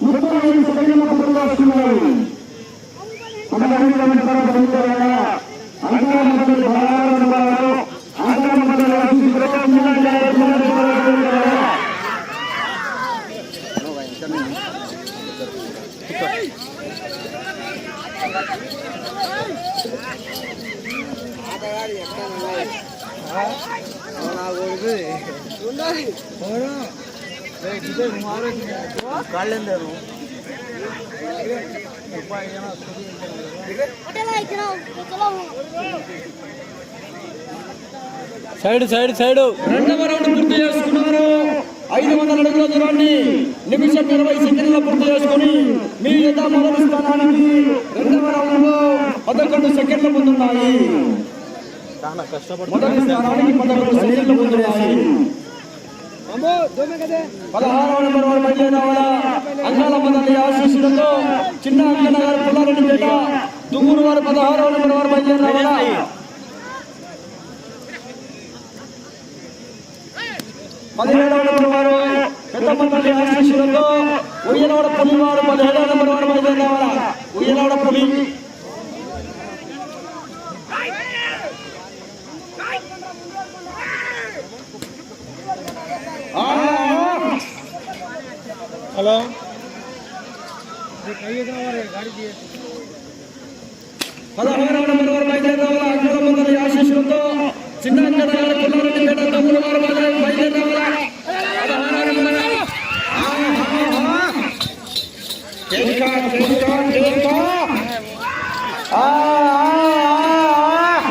ముప్పై ఐదు సెకండ్ల పూర్తి వస్తున్నారు పదకొండు గంటల తర్వాత ఉంటారా అంకుల మండలి పదహారు వారు అంకుల మండలి ఆశీస్సులతో చిన్న చిన్న కుటుంబానికి పదకొండు Chalo. Side side side. రెండవ రౌండ్ పూర్తి చేసుకున్నారు. ఐదు వందల అడుగుల దూరాన్ని నిమిషం ఇరవై సెకండ్ల పూర్తి చేసుకుని మీ యొక్క మొదటి స్థానానికి రెండవ రౌండ్లో పదకొండు సెకండ్ల ముందున్నాయి. మొదటి స్థానానికి పదకొండు సెకండ్ల ముందున్నాయి. పదహారవ నెంబర్ వారు బయలుదేరావాల అంగాల మొదటి ఆశీస్సులతో చిన్న అంకన్న గారు పుల్లారెడ్డి పేట. దుమ్మురు వారు పదహారవ నెంబర్ వారు బయలుదేరావాల పదిహేడవ నెంబర్ వారు పెద్దమ్మల్లి ఆశీస్సులతో ఉయ్యలవాడ పులి వారు పదిహేడవ నెంబర్ వారు బయలుదేరావాల ఉయ్యలవాడ పులి. హలో పదహారవ నెంబర్ వారు బయలుదేరావాల అంకుల మందరి ఆశీస్సులతో చిన్న అంకన్న గారు పుల్లారెడ్డి పేట తమ్ముడు వారు బయలుదేరావాల పదహారవ నెంబర్ కేక, కేక, కేక. ఆ, ఆ, ఆ, ఆ.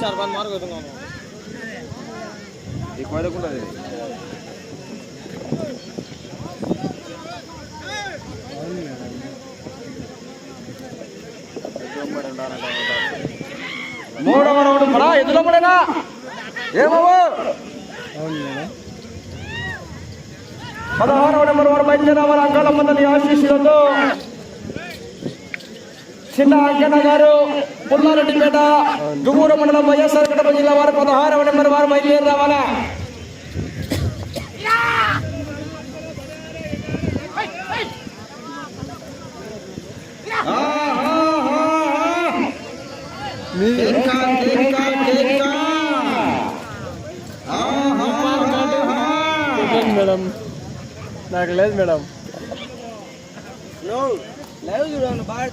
చార్ బాన్ మార్గ మూడవ రౌండ్ పడా ఎదురు పడేనా ఏమవు అవును పదహారవ నెంబర్ వారు బయలుదేరావారు అంకాల మందని ఆశీస్సులతో చిన్న అంకన్న గారు పుల్లారెడ్డిపేట దువ్వూరు మండలం వైఎస్ఆర్ కడప జిల్లా వారు పదహారవ నెంబర్ వారు బయలుదేరి రావాలా ఆ, ఆ, ఆ, ఆ. మీ కేక, కేక, కేక. ఆ, ఆ, ఆ, ఆ. లేదు మేడం జిల్లా వారు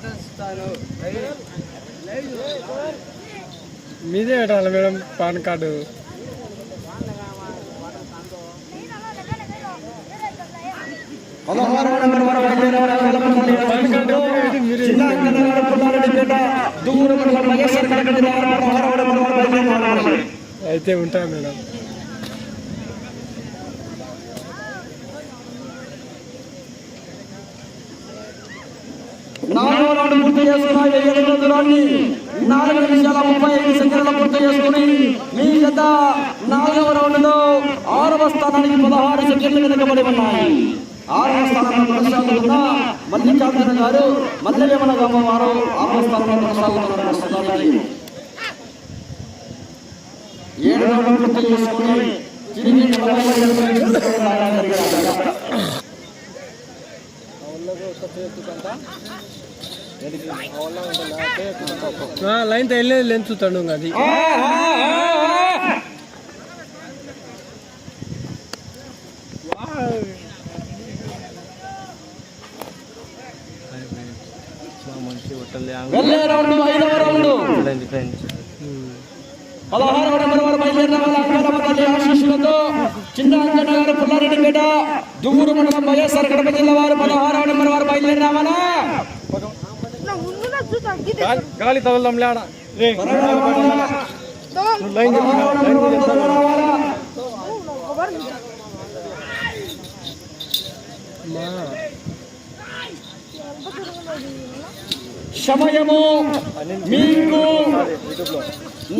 పదహారవ నెంబర్ వారు బయలుదేరి రావాలి అయితే ఉంటా మేడం నాలుగవ రౌండ్ పూర్తి చేసుకున్న వెయ్యి దూరాన్ని నాలుగు నిమిషాల ముప్పై ఐదు సెకండ్ల పూర్తి చేసుకుని మీ జత నాలుగవ రౌండ్లో ఆరవ స్థానానికి పదహారు సెకండ్లు వెనుకబడి ఉన్నాయి. ఆరవ స్థానంలో కొనసాగుతున్న మల్లికార్జున గారు మల్లెవేమన గమ్మ వారు ఆరవ స్థానంలో ఏడు పూర్తి చేసుకుని తిరిగి నలభై ఐదు నిమిషాలు రావడానికి జరిగింది. లైన్ వెళ్ళేది లెన్స్ చూస్తాడు అది. ఆ, ఆ, ఆ, నెంబర్ వారు బయలుదేరిన వాళ్ళ. అంకారమ్మ తల్లి ఆశీస్సులతో చిన్న అంజన్న గారు పుల్లారెడ్డిపేట దువ్వూరు మండలం వైఎస్ఆర్ కడప జిల్లా వారు పదహారవ నెంబర్ వారు బయలుదేరినామనా నా గాలి తగలం లేడ? సమయము మీకు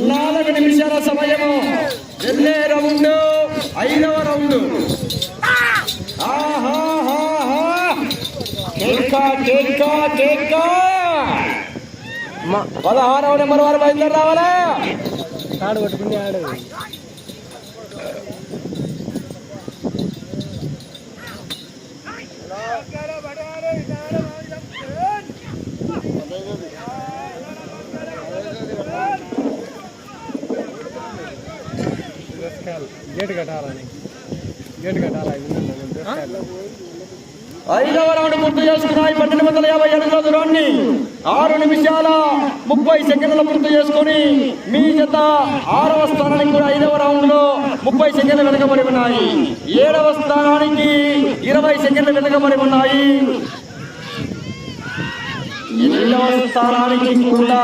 నాలుగు నిమిషాల సమయము. వెళ్ళే రౌండ్ ఐదవ రౌండ్. ఆహాహాహా. కేక, కేక, కేక. పదహారవ నెంబర్ వారు బయలుదేరి రావాలా తాడు పట్టుకుని ఆడు గేట్ కట్టాలని గేట్ కట్టాలి? ఐదవ రౌండ్ పూర్తి చేసుకున్నాయి పన్నెండు వందల యాభై అడుగుల దూరాన్ని ఆరు నిమిషాల ముప్పై సెకండ్ల పూర్తి చేసుకుని మీ జత ఆరవ స్థానానికి కూడా ఐదవ రౌండ్లో ముప్పై సెకండ్లు వెనకబడి ఉన్నాయి. ఏడవ స్థానానికి ఇరవై సెకండ్లు వెనకబడి ఉన్నాయి. ఎనిమిదవ స్థానానికి కూడా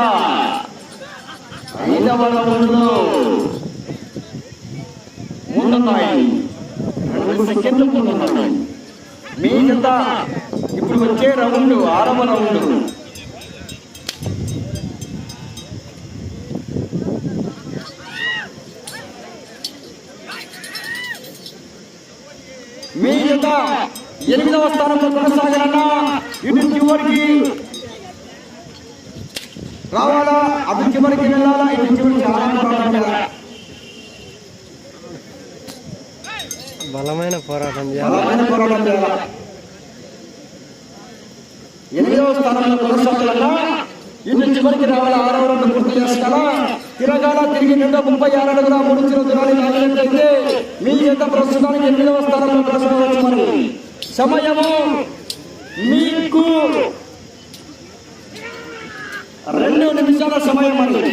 ఐదవ రౌండ్లో ముందున్నాయి రెండు సెకండ్లు ముందున్నాయి మిగతా ఇప్పుడు వచ్చే రౌండ్ ఆరవ రౌండ్. మిగతా ఎనిమిదవ స్థానంలో కొనసాగాలన్నా ఇటు చివరికి రావాలా? అటు చివరికి వెళ్ళాలా? ఇటు చివరికి రావాలా? బలమైన పోరాటం చేయాలి. బలమైన పోరాటం చేయాలి. ఎనిమిదవ స్థానంలో కొనసాగాలన్నా ఇటు చివరికి రావాల? ఆరవ చేసుకోవాలా తిరగాల తిరిగి నిండా ముప్పై ఆరు అడుగుల మూడు చిరు మీ యొక్క ప్రస్తుతానికి ఎనిమిదవ స్థానంలో కొనసాగవచ్చు సమయము మీకు రెండు నిమిషాల సమయం మరి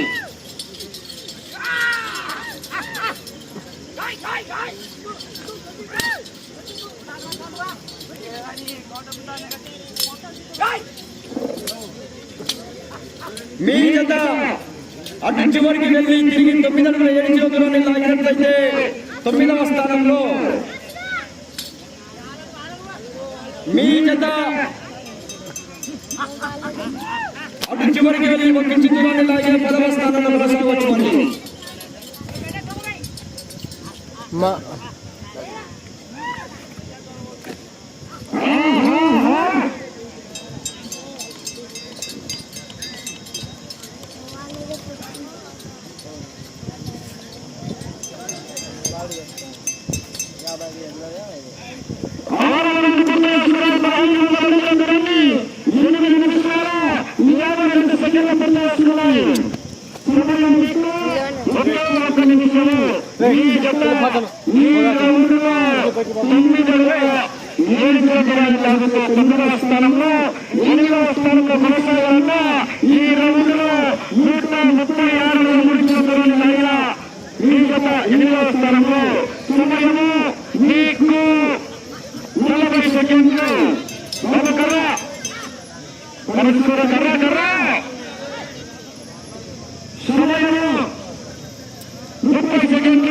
మీ జత అటు చివరికి వెళ్ళి తిరిగి తొమ్మిది అడుగుల ఏడు కిలో లాగినట్లయితే తొమ్మిదవ స్థానంలో మీ జత అటు చివరికి వెళ్ళి ఒక చిత్రాన్ని దూరాన్ని లాగిన పదవ స్థానంలో కొనసాగవచ్చు మరి? తొమ్మిదవ స్థానంలో ఎనిమిదవ స్థానంలో కొనసాగారు ఈ రౌండ్లో నూట ముప్పై ఆరు మూడు లాగిన మీ జత ఎనిమిదవ స్థానంలో సమయము మీకు నలభై సెకండ్లు ఒక కర్ర పరస్పర కర్ర కర్ర సమయము ముప్పై సెకండ్లు.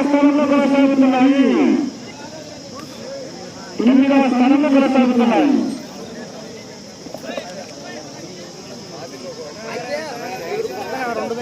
స్థలంలో కొనసాగుతున్నాయి ఎనిమిదవ స్థానంలో కొనసాగుతున్నాయి. రెండు